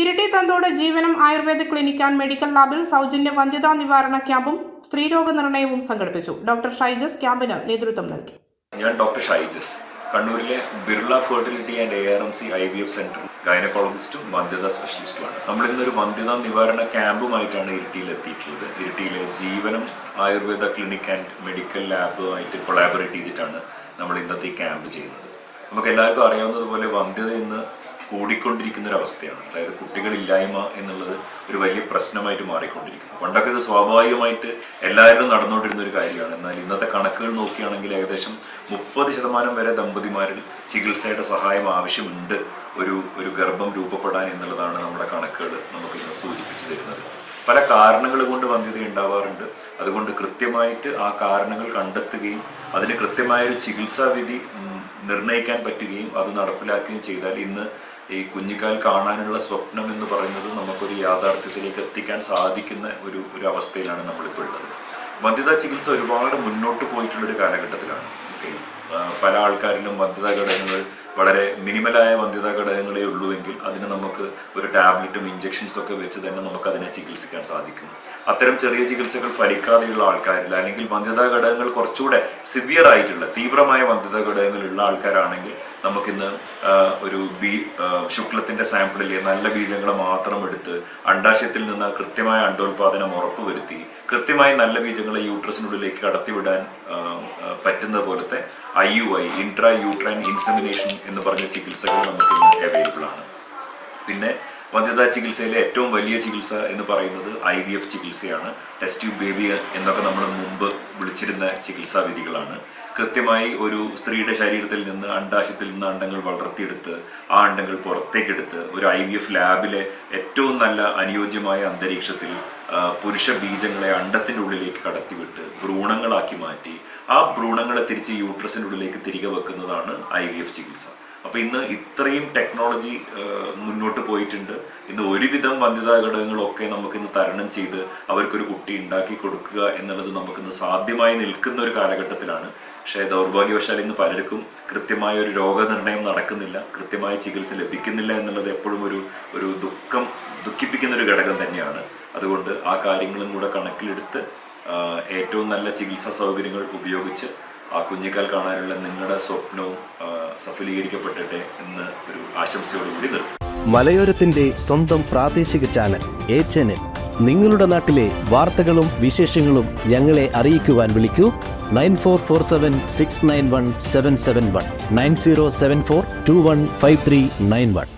Iritty Thanthode Jeevanam Ayurveda clinic and medical ലാബിൽ സൗജന്യ വന്ധ്യതാ നിവാരണ ക്യാമ്പും സ്ത്രീരോഗ നിർണയവും സംഘടിപ്പിച്ചു. ഡോക്ടർ ഷൈജസ് ക്യാമ്പിന് നേതൃത്വം നൽകി. ഞാൻ ഡോക്ടർ ഷൈജസ്. കണ്ണൂരിലെ Birla fertility and A R M C I V F centre ഗൈനക്കോളജിസ്റ്റും വന്ധ്യതാ സ്പെഷ്യലിസ്റ്റുമാണ് നമ്മൾ ഇന്നൊരു വന്ധ്യതാ നിവാരണ ക്യാമ്പുമായിട്ടാണ് ഇരിട്ടിയിൽ എത്തിയിട്ടുള്ളത്. ഇരിട്ടിയിലെ Jeevanam Ayurveda clinic and medical ലാബുമായിട്ട് collaborate ചെയ്തിട്ടാണ് നമ്മൾ ഇന്നത്തെ ഈ ക്യാമ്പ് ചെയ്യുന്നത്. നമുക്ക് എല്ലാവർക്കും അറിയാവുന്നതുപോലെ വന്ധ്യത ഇന്ന് കൂടിക്കൊണ്ടിരിക്കുന്ന ഒരു അവസ്ഥയാണ് അതായത് കുട്ടികളില്ലായ്മ എന്നുള്ളത് ഒരു വലിയ പ്രശ്നമായിട്ട് മാറിക്കൊണ്ടിരിക്കുന്നു. പണ്ടൊക്കെ ഇത് സ്വാഭാവികമായിട്ട് എല്ലാവരും നടന്നുകൊണ്ടിരുന്ന ഒരു കാര്യമാണ്. എന്നാൽ ഇന്നത്തെ കണക്കുകൾ നോക്കുകയാണെങ്കിൽ ഏകദേശം മുപ്പത് ശതമാനം വരെ ദമ്പതിമാരിൽ ചികിത്സയുടെ സഹായം ആവശ്യമുണ്ട്. ഒരു ഒരു ഗർഭം രൂപപ്പെടാൻ എന്നുള്ളതാണ് നമ്മുടെ കണക്കുകൾ നമുക്ക് ഇന്ന് സൂചിപ്പിച്ചു തരുന്നത്. പല കാരണങ്ങൾ കൊണ്ട് വന്ധ്യത ഉണ്ടാവാറുണ്ട്. അതുകൊണ്ട് കൃത്യമായിട്ട് ആ കാരണങ്ങൾ കണ്ടെത്തുകയും അതിന് കൃത്യമായ ഒരു ചികിത്സാ വിധി നിർണയിക്കാൻ പറ്റുകയും അത് നടപ്പിലാക്കുകയും ചെയ്താൽ ഇന്ന് ഈ കുഞ്ഞിക്കാൽ കാണാനുള്ള സ്വപ്നം എന്ന് പറയുന്നത് നമുക്കൊരു യാഥാർത്ഥ്യത്തിലേക്ക് എത്തിക്കാൻ സാധിക്കുന്ന ഒരു ഒരു അവസ്ഥയിലാണ് നമ്മളിപ്പോൾ ഉള്ളത്. വന്ധ്യതാ ചികിത്സ ഒരുപാട് മുന്നോട്ട് പോയിട്ടുള്ള ഒരു കാലഘട്ടത്തിലാണ്. ഓക്കെ. പല ആൾക്കാരിലും വന്ധ്യതാ ഘടകങ്ങൾ വളരെ മിനിമലായ വന്ധ്യതാ ഘടകങ്ങളേ ഉള്ളൂവെങ്കിൽ അതിന് നമുക്ക് ഒരു ടാബ്ലറ്റും ഇഞ്ചെക്ഷൻസും ഒക്കെ വെച്ച് തന്നെ നമുക്ക് അതിനെ ചികിത്സിക്കാൻ സാധിക്കും. അത്തരം ചെറിയ ചികിത്സകൾ ഫലിക്കാതെയുള്ള ആൾക്കാരിൽ അല്ലെങ്കിൽ വന്ധ്യതാ ഘടകങ്ങൾ കുറച്ചുകൂടെ സിവിയർ ആയിട്ടുള്ള തീവ്രമായ വന്ധ്യതാ ഘടകങ്ങളുള്ള ആൾക്കാരാണെങ്കിൽ നമുക്കിന്ന് ഒരു ബി ശുക്ലത്തിന്റെ സാമ്പിളിലെ നല്ല ബീജങ്ങൾ മാത്രം എടുത്ത് അണ്ടാശയത്തിൽ നിന്ന് കൃത്യമായ അണ്ടോൽപാദനം ഉറപ്പുവരുത്തി കൃത്യമായി നല്ല ബീജങ്ങളെ യൂട്രസിനുള്ളിലേക്ക് കടത്തിവിടാൻ പറ്റുന്ന പോലത്തെ I U I intra uterine insemination എന്ന് പറഞ്ഞ ചികിത്സകൾ നമുക്ക് ഇന്ന് അവൈലബിൾ ആണ്. പിന്നെ വന്ധ്യതാ ചികിത്സയിലെ ഏറ്റവും വലിയ ചികിത്സ എന്ന് പറയുന്നത് ഐ വി എഫ് ചികിത്സയാണ്. ടെസ്റ്റ് ട്യൂബ് ബേബി എന്നൊക്കെ നമ്മൾ മുമ്പ് വിളിച്ചിരുന്ന ചികിത്സാ വിധികളാണ്. കൃത്യമായി ഒരു സ്ത്രീയുടെ ശരീരത്തിൽ നിന്ന് അണ്ടാശയത്തിൽ നിന്ന് അണ്ടങ്ങൾ വളർത്തിയെടുത്ത് ആ അണ്ടങ്ങൾ പുറത്തേക്കെടുത്ത് ഒരു ഐ വി എഫ് ലാബിലെ ഏറ്റവും നല്ല അനുയോജ്യമായ അന്തരീക്ഷത്തിൽ പുരുഷ ബീജങ്ങളെ അണ്ടത്തിന്റെ ഉള്ളിലേക്ക് കടത്തിവിട്ട് ഭ്രൂണങ്ങളാക്കി മാറ്റി ആ ഭ്രൂണങ്ങളെ തിരിച്ച് യൂട്രസിന്റെ ഉള്ളിലേക്ക് തിരികെ വെക്കുന്നതാണ് ഐ വി എഫ് ചികിത്സ. അപ്പോൾ ഇന്ന് ഇത്രയും ടെക്നോളജി മുന്നോട്ട് പോയിട്ടുണ്ട്. ഇന്ന് ഒരുവിധം വന്ധ്യതാ ഘടകങ്ങളൊക്കെ നമുക്കിന്ന് തരണം ചെയ്ത് അവർക്കൊരു കുട്ടി ഉണ്ടാക്കി കൊടുക്കുക എന്നുള്ളത് നമുക്കിന്ന് സാധ്യമായി നിൽക്കുന്ന ഒരു കാലഘട്ടത്തിലാണ്. പക്ഷേ ദൗർഭാഗ്യവശാൽ ഇന്ന് പലർക്കും കൃത്യമായ ഒരു രോഗനിർണയം നടക്കുന്നില്ല കൃത്യമായ ചികിത്സ ലഭിക്കുന്നില്ല എന്നുള്ളത് എപ്പോഴും ഒരു ഒരു ദുഃഖം ദുഃഖിപ്പിക്കുന്ന ഒരു ഘടകം തന്നെയാണ്. അതുകൊണ്ട് ആ കാര്യങ്ങളും കൂടെ കണക്കിലെടുത്ത് ഏറ്റവും നല്ല ചികിത്സാ സൗകര്യങ്ങൾ ഉപയോഗിച്ച് ആ കുഞ്ഞിക്കാൽ കാണാനുള്ള നിങ്ങളുടെ സ്വപ്നവും സഫലീകരിക്കപ്പെട്ടെ സഫലീകരിക്കപ്പെടട്ടെ എന്ന് ഒരു ആശംസയോടുകൂടി നിർത്തും മലയോരത്തിന്റെ സ്വന്തം പ്രാദേശിക ചാനൽ എ ചാനൽ. നിങ്ങളുടെ നാട്ടിലെ വാർത്തകളും വിശേഷങ്ങളും ഞങ്ങളെ അറിയിക്കുവാൻ വിളിക്കൂ. Nine four four seven six nine one seven seven one. Nine zero seven four two one five three nine one.